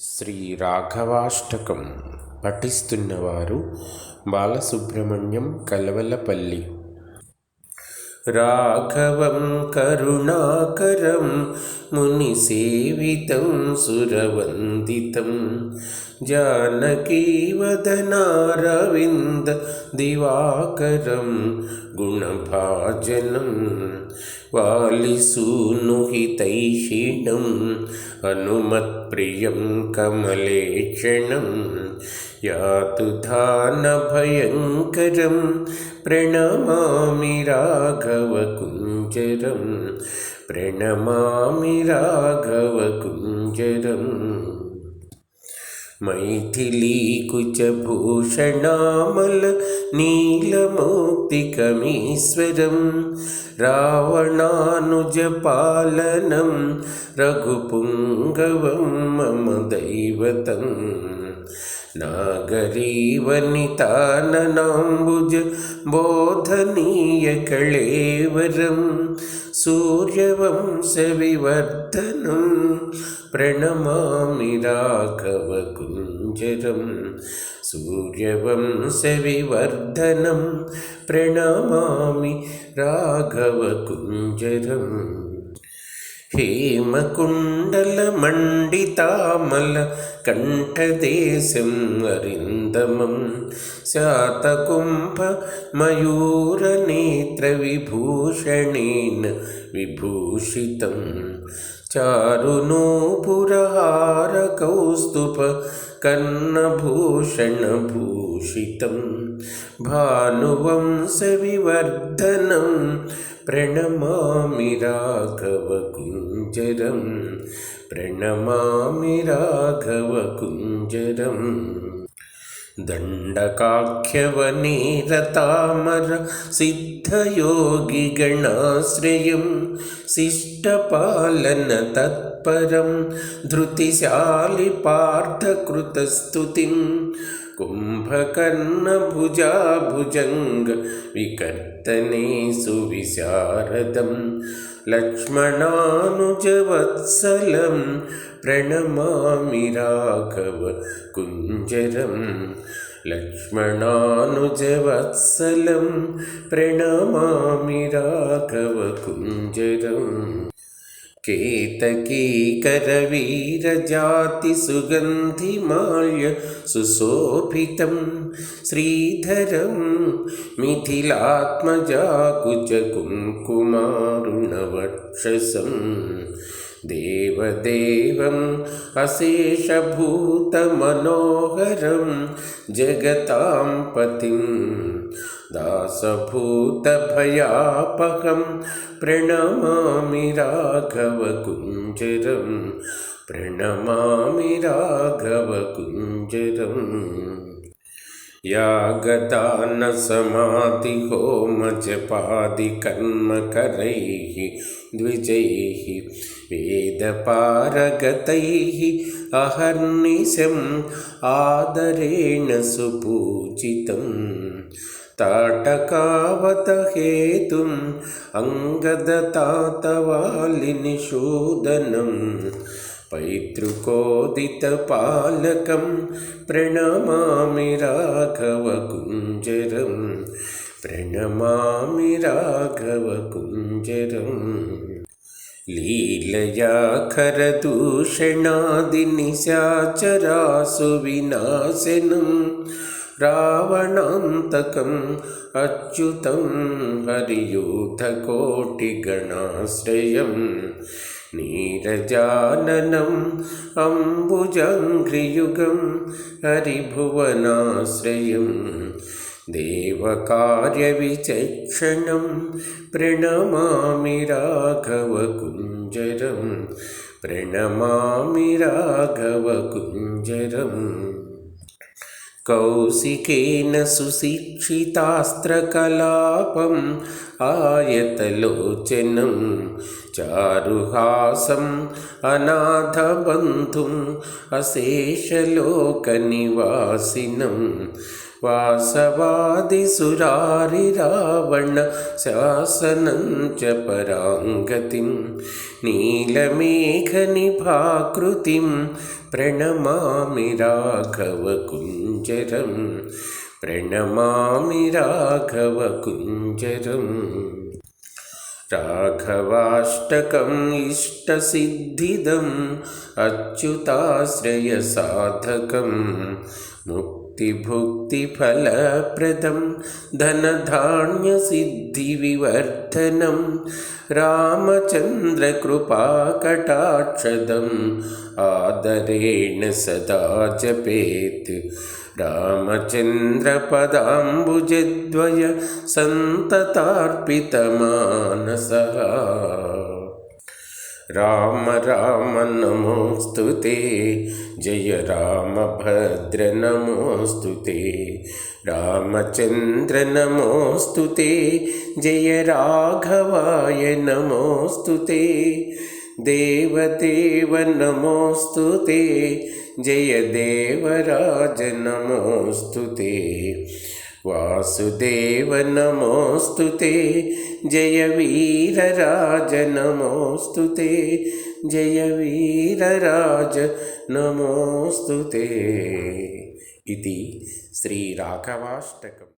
శ్రీ రాఘవాష్టకం పఠిస్తున్నవారు బాలసుబ్రహ్మణ్యం కలవలపల్లి. राघवं करुणाकरं मुनिसेवितं सुरवन्दितं। जानकी वदनारविन्ददिवाकरं गुणभाजनं वालिसूनुहितैषिणम् हनुमत्प्रियं कमलेक्षणम् यातु धानभयङ्करं प्रणमामि राघवकुञ्जरं प्रणमामि राघवकुञ्जरम्। मैथिलीकुचभूषणामलनीलमुक्तिकमीश्वरं रावणानुजपालनं रघुपुङ्गवं मम दैवतं। नागरीवनिताननाम्बुजबोधनीयकळेवरम् सूर्यवंशविवर्धनं प्रणमामि राघवकुञ्जरं सूर्यवंशविवर्धनं प्रणमामि राघवकुञ्जरम् हेमकुण्डलमण्डितामल कण्ठदेशं अरिन्दमं शातकुम्भमयूरनेत्रविभूषणेन विभूषितं चारुनूपुरहारकौस्तुभ कर्णभूषणभूषितं भानुवंशविवर्धनं प्रणमामि राघवकुञ्जरं प्रणमामि राघवकुञ्जरम् दण्डकाख्यवनीरतामर सिद्धयोगिगणाश्रयं शिष्टपालनतत्परं धृतिशालिपार्थकृतस्तुतिं कुम्भकर्णभुजाभुजङ्गविकर्तने सुविशारदं लक्ष्मणानुजवत्सलं प्रणमामि राघव कुञ्जरं लक्ष्मणानुजवत्सलं प्रणमामि राघवकुञ्जरम् केतकीकरवीरजातिसुगन्धिमाल्य सुशोभितं श्रीधरं मिथिलात्मजाकुचकुङ्कुमारुणवक्षसं देवदेवम् अशेषभूतमनोहरं जगतां पतिं दासभूतभयापकं प्रणमामि राघवकुञ्जरं प्रणमामि राघवकुञ्जरम्। या गता न समाधिहोमजपादिकर्मकरैः द्विजैः वेदपारगतैः अहर्निशम् आदरेण सुपूजितं ताटकावत हेतुम् अङ्गदतातवालिनिषूदनम् पैतृकोदितपालकं प्रणमामि राघवकुञ्जरं प्रणमामि राघवकुञ्जरम्। लीलया खरदूषणादिनिशाचरासु विनाशनं रावणान्तकम् अच्युतं हरियूथकोटिगणाश्रयम् नीरजाननम् अम्बुजङ्घ्रियुगं हरिभुवनाश्रयं देवकार्यविचक्षणं प्रणमामि राघवकुञ्जरं प्रणमामि राघवकुञ्जरम् कौशिकेन सुशिक्षितास्त्रकलापम् आयतलोचनं चारुहासम् अनाथबन्धुम् अशेषलोकनिवासिनं वासवादिसुरारिरावण शासनं च पराङ्गतिं नीलमेघनिभाकृतिं प्रणमामि राघवकुञ्जरं प्रणमामि राघवकुञ्जरम् राघवाष्टकम् इष्टसिद्धिदम् अच्युताश्रयसाधकं मुक्तिभुक्तिफलप्रदं धनधान्यसिद्धिविवर्धनं रामचन्द्रकृपाकटाक्षदम् आदरेण सदा जपेत्। रामचन्द्रपदाम्बुजद्वय सन्ततार्पितमानसः राम राम नमोऽस्तु ते जय रामभद्र नमोऽस्तु ते रामचन्द्र नमोऽस्तु ते जय राघवाय नमोऽस्तु ते देवदेव नमोऽस्तु ते जय देवराज नमोऽस्तु ते वासुदेव नमोऽस्तु ते जय वीरराज नमोऽस्तु ते जय वीरराज नमोऽस्तु ते इति श्रीराघवाष्टकम्